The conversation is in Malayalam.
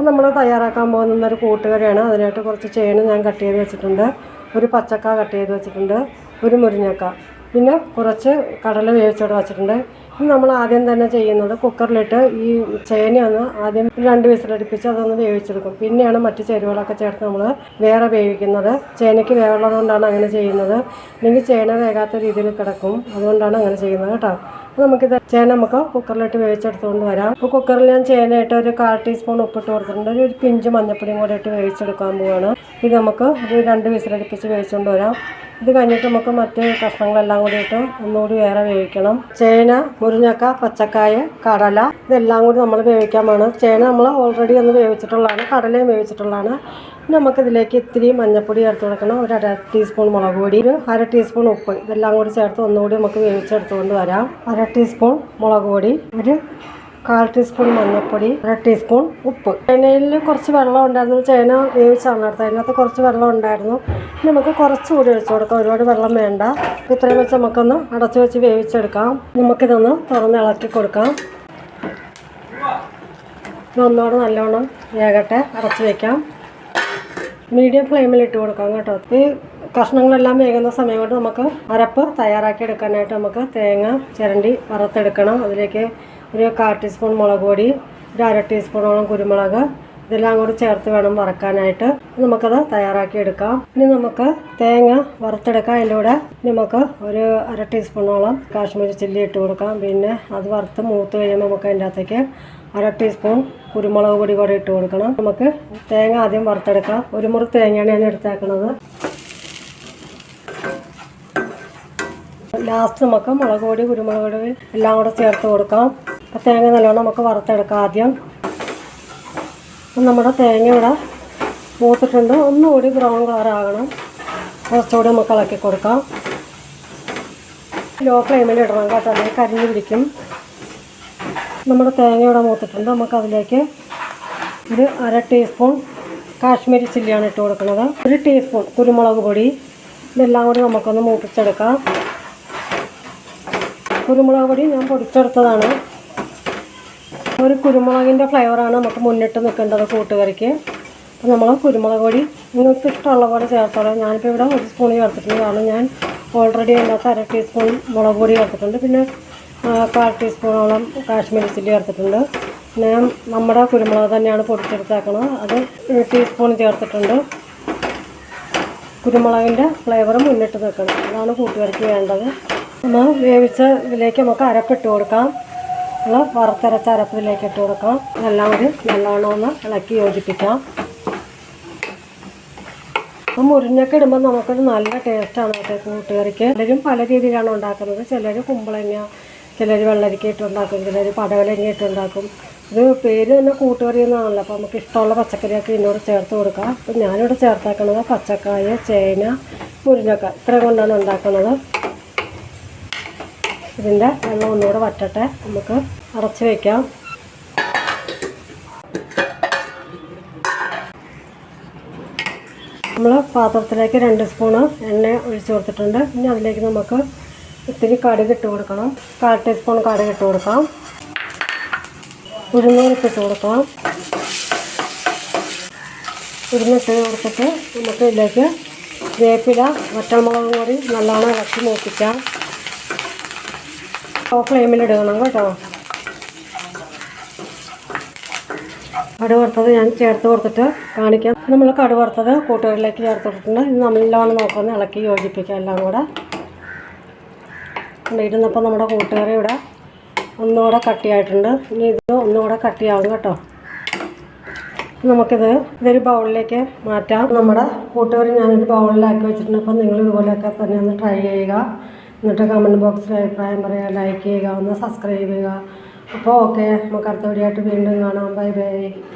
അപ്പോൾ നമ്മൾ തയ്യാറാക്കാൻ പോകുന്ന ഒരു കൂട്ടുകറിയാണ്. അതിനായിട്ട് കുറച്ച് ചേന ഞാൻ കട്ട് ചെയ്ത് വെച്ചിട്ടുണ്ട്. ഒരു പച്ചക്ക കട്ട് ചെയ്ത് വെച്ചിട്ടുണ്ട്. ഒരു മുരിങ്ങക്ക. പിന്നെ കുറച്ച് കടല വേവിച്ചോടെ വെച്ചിട്ടുണ്ട്. നമ്മൾ ആദ്യം തന്നെ ചെയ്യുന്നത് കുക്കറിലിട്ട് ഈ ചേന ഒന്ന് ആദ്യം രണ്ട് വിസിലടുപ്പിച്ച് അതൊന്ന് വേവിച്ചെടുക്കും. പിന്നെയാണ് മറ്റു ചേരുവകളൊക്കെ ചേർത്ത് നമ്മൾ വേറെ വേവിക്കുന്നത്. ചേനയ്ക്ക് വേവുള്ളത് കൊണ്ടാണ് അങ്ങനെ ചെയ്യുന്നത്. അല്ലെങ്കിൽ ചേന വേകാത്ത രീതിയിൽ കിടക്കും. അതുകൊണ്ടാണ് അങ്ങനെ ചെയ്യുന്നത് കേട്ടോ. അപ്പോൾ നമുക്കിത് ചേന നമുക്ക് കുക്കറിലിട്ട് വേവിച്ചെടുത്തുകൊണ്ട് വരാം. അപ്പോൾ കുക്കറിൽ ഞാൻ ചേനയിട്ട് ഒരു കാൽ ടീസ്പൂൺ ഉപ്പിട്ട് കൊടുത്തിട്ടുണ്ട്. ഒരു പിഞ്ച് മഞ്ഞപ്പൊടിയും കൂടെ ഇട്ട് വേവിച്ചെടുക്കാൻ പോവാണ്. ഇത് നമുക്ക് ഒരു രണ്ട് വിസിലടുപ്പിച്ച് വേവിച്ചുകൊണ്ട് വരാം. ഇത് കഴിഞ്ഞിട്ട് നമുക്ക് മറ്റ് കഷ്ണങ്ങളെല്ലാം കൂടി ഇട്ട് ഒന്നുകൂടി വേറെ വേവിക്കണം. ചേന മുരിങ്ങക്ക പച്ചക്കായ കടല ഇതെല്ലാം കൂടി നമ്മൾ വേവിക്കാൻ ചേന നമ്മൾ ഓൾറെഡി ഒന്ന് വേവിച്ചിട്ടുള്ളതാണ്. കടലയും വേവിച്ചിട്ടുള്ളതാണ്. നമുക്കിതിലേക്ക് ഇത്തിരി മഞ്ഞൾപ്പൊടി ചേർത്ത് കൊടുക്കണം. ഒരു അര ടീസ്പൂൺ മുളക് പൊടി ഒരു അര ടീസ്പൂൺ ഉപ്പ്. ഇതെല്ലാം കൂടി ചേർത്ത് ഒന്നുകൂടി നമുക്ക് വേവിച്ചെടുത്തുകൊണ്ട് വരാം. അര ടീസ്പൂൺ മുളക് പൊടി ഒരു കാൽ ടീസ്പൂൺ മഞ്ഞൾപ്പൊടി അര ടീസ്പൂൺ ഉപ്പ്. ചേനയിൽ കുറച്ച് വെള്ളം ഉണ്ടായിരുന്നു. ചേന വേവിച്ചാണ് എടുത്തത് അതിനകത്ത് കുറച്ച് വെള്ളം ഉണ്ടായിരുന്നു. നമുക്ക് കുറച്ച് കൂടി ഒഴിച്ചു കൊടുക്കാം. ഒരുപാട് വെള്ളം വേണ്ട. ഇത്രയും വെച്ച് നമുക്കൊന്ന് അടച്ചു വെച്ച് വേവിച്ചെടുക്കാം. നമുക്കിതൊന്ന് തുറന്ന് ഇളക്കി കൊടുക്കാം. ഇതൊന്നോടെ നല്ലോണം വേകട്ടെ. അടച്ചു വയ്ക്കാം മീഡിയം ഫ്ലെയിമിൽ ഇട്ട് കൊടുക്കാം കേട്ടോ. ഈ കഷ്ണങ്ങളെല്ലാം വേകുന്ന സമയം കൊണ്ട് നമുക്ക് അരപ്പ് തയ്യാറാക്കി എടുക്കാനായിട്ട് നമുക്ക് തേങ്ങ ചിരണ്ടി വറുത്തെടുക്കണം. അതിലേക്ക് ഒരു കാർ ടീസ്പൂൺ മുളക് പൊടി ഒരു അര ടീസ്പൂണോളം കുരുമുളക് ഇതെല്ലാം കൂടി ചേർത്ത് വേണം വറക്കാനായിട്ട്. നമുക്കത് തയ്യാറാക്കി എടുക്കാം. ഇനി നമുക്ക് തേങ്ങ വറുത്തെടുക്കാം. അതിന്റെ കൂടെ നമുക്ക് ഒരു അര ടീസ്പൂണോളം കാശ്മീരി ചില്ലി ഇട്ട് കൊടുക്കാം. പിന്നെ അത് വറുത്ത് മൂത്ത് കഴിയുമ്പോൾ നമുക്ക് അതിന്റെ അകത്തേക്ക് അര ടീസ്പൂൺ കുരുമുളക് പൊടി കൂടെ ഇട്ട് കൊടുക്കണം. നമുക്ക് തേങ്ങ ആദ്യം വറുത്തെടുക്കാം. ഒരു മുറി തേങ്ങയാണ് ഞാൻ എടുത്തേക്കുന്നത് ലാസ്റ്റ് നമുക്ക് മുളക് പൊടി കുരുമുളക് പൊടി എല്ലാം കൂടെ ചേർത്ത് കൊടുക്കാം. അപ്പോൾ തേങ്ങ നല്ലോണം നമുക്ക് വറുത്തെടുക്കാം ആദ്യം. നമ്മുടെ തേങ്ങ ഇവിടെ മൂത്തിട്ടുണ്ട്. ഒന്നുകൂടി ബ്രൗൺ കളർ ആകണം. കുറച്ചുകൂടി നമുക്ക് ഇളക്കി കൊടുക്കാം. ലോ ഫ്ലെയിമിൽ ഇടണം കേട്ടോ. അല്ലെങ്കിൽ കരിഞ്ഞു പിടിക്കും. നമ്മുടെ തേങ്ങ ഇവിടെ മൂത്തിട്ടുണ്ട്. നമുക്ക് അതിലേക്ക് ഒരു അര ടീസ്പൂൺ കാശ്മീരി ചില്ലിയാണ് ഇട്ട് കൊടുക്കുന്നത്. ഒരു ടീസ്പൂൺ കുരുമുളക് പൊടി. ഇതെല്ലാം കൂടി നമുക്കൊന്ന് മൂപ്പിച്ചെടുക്കാം. കുരുമുളക് പൊടി ഞാൻ പൊടിച്ചെടുത്തതാണ്. ഒരു കുരുമുളകിന്റെ ഫ്ലേവറാണ് നമുക്ക് മുന്നിട്ട് നിൽക്കേണ്ടത് കൂട്ടുകറിക്ക്. അപ്പോൾ നമ്മൾ കുരുമുളക് പൊടി നിങ്ങൾക്ക് ഇഷ്ടമുള്ള പോലെ ചേർത്തോളാം. ഞാനിപ്പോൾ ഇവിടെ ഒരു സ്പൂൺ ചേർത്തിട്ടുണ്ട്. കാരണം ഞാൻ ഓൾറെഡി അതിനകത്ത് അര ടീസ്പൂൺ മുളക് പൊടി ചേർത്തിട്ടുണ്ട്. പിന്നെ കാൽ ടീസ്പൂണോളം കാശ്മീരി ചില്ലി ചേർത്തിട്ടുണ്ട്. പിന്നെ നമ്മുടെ കുരുമുളക് തന്നെയാണ് പൊടിച്ചെടുത്തേക്കണത്. അത് ടീസ്പൂൺ ചേർത്തിട്ടുണ്ട്. കുരുമുളകിന്റെ ഫ്ലേവർ മുന്നിട്ട് നിൽക്കണം. അതാണ് കൂട്ടുകറിക്ക് വേണ്ടത്. നമ്മൾ വേവിച്ച ഇതിലേക്ക് നമുക്ക് അരപ്പിട്ട് കൊടുക്കാം. നമ്മൾ വറുത്തരച്ച അരപ്പിലേക്ക് ഇട്ട് കൊടുക്കാം. എല്ലാം കൂടി നല്ലോണം ഒന്ന് ഇളക്കി യോജിപ്പിക്കാം. അപ്പം മുരിഞ്ഞൊക്കെ ഇടുമ്പോൾ നമുക്കൊരു നല്ല ടേസ്റ്റാണ് കേട്ടോ കൂട്ടുകറിക്ക്. പലരും പല രീതിയിലാണ് ഉണ്ടാക്കുന്നത്. ചിലർ കുമ്പളങ്ങ ചിലർ വെള്ളരിക്ക ഇട്ടുണ്ടാക്കും ചിലർ പടവലങ്ങ ഇട്ടുണ്ടാക്കും. ഇത് പേര് തന്നെ കൂട്ടുകറി എന്നാണല്ലോ. അപ്പോൾ നമുക്ക് ഇഷ്ടമുള്ള പച്ചക്കറിയൊക്കെ ഇതിനോട് ചേർത്ത് കൊടുക്കാം. അപ്പം ഞാനിവിടെ ചേർത്തേക്കുന്നത് പച്ചക്കായ ചേന മുരിഞ്ഞക്ക ഇത്രയും കൊണ്ടാണ് ഉണ്ടാക്കുന്നത്. ഇതിന്റെ വെള്ളം ഒന്നുകൂടെ വറ്റട്ടെ. നമുക്ക് അടച്ച് വയ്ക്കാം നമ്മൾ പാത്രത്തിലേക്ക് രണ്ട് സ്പൂണ് എണ്ണ ഒഴിച്ച് കൊടുത്തിട്ടുണ്ട്. ഇനി അതിലേക്ക് നമുക്ക് ഇത്തിരി കടുക് ഇട്ട് കൊടുക്കണം. കാൽ ടീസ്പൂൺ കടുക് ഇട്ട് കൊടുക്കാം. ഉഴുന്നൂരിട്ട് ഇട്ട് കൊടുക്കാം ഉഴുന്നിട്ട് കൊടുത്തിട്ട് നമുക്ക് ഇതിലേക്ക് വേപ്പില വറ്റൽമുളകും കൂടി നല്ലോണം ഇളക്കി മൂപ്പിക്കാം. ലോ ഫ്ലെയിമിൽ ഇടണം കേട്ടോ. കടു വറുത്തത് ഞാൻ ചേർത്ത് കൊടുത്തിട്ട് കാണിക്കാം. നമ്മൾ കടു വറുത്തത് കൂട്ടുകാരിലേക്ക് ചേർത്ത് കൊടുത്തിട്ടുണ്ട്. ഇത് നല്ലോണം നോക്കുന്നത് ഇളക്കി യോജിപ്പിക്കാം എല്ലാം കൂടെ. ഇടുന്നപ്പോൾ നമ്മുടെ കൂട്ടുകറി ഇവിടെ ഒന്നുകൂടെ കട്ടിയായിട്ടുണ്ട്. ഇനി ഇത് ഒന്നുകൂടെ കട്ടിയാവും കേട്ടോ. നമുക്കിത് ഇതൊരു ബൗളിലേക്ക് മാറ്റാം. നമ്മുടെ കൂട്ടുകറി ഞാനൊരു ബൗളിലാക്കി വെച്ചിട്ടുണ്ട്. അപ്പം നിങ്ങൾ ഇതുപോലെയൊക്കെ തന്നെ ഒന്ന് ട്രൈ ചെയ്യുക. എന്നിട്ട് കമന്റ് ബോക്സിൽ അഭിപ്രായം പറയുക ലൈക്ക് ചെയ്യുക ഒന്ന് സബ്സ്ക്രൈബ് ചെയ്യുക. അപ്പോൾ ഓക്കെ നമുക്ക് അടുത്ത വീഡിയോ ആയിട്ട് വീണ്ടും കാണാം. Bye bye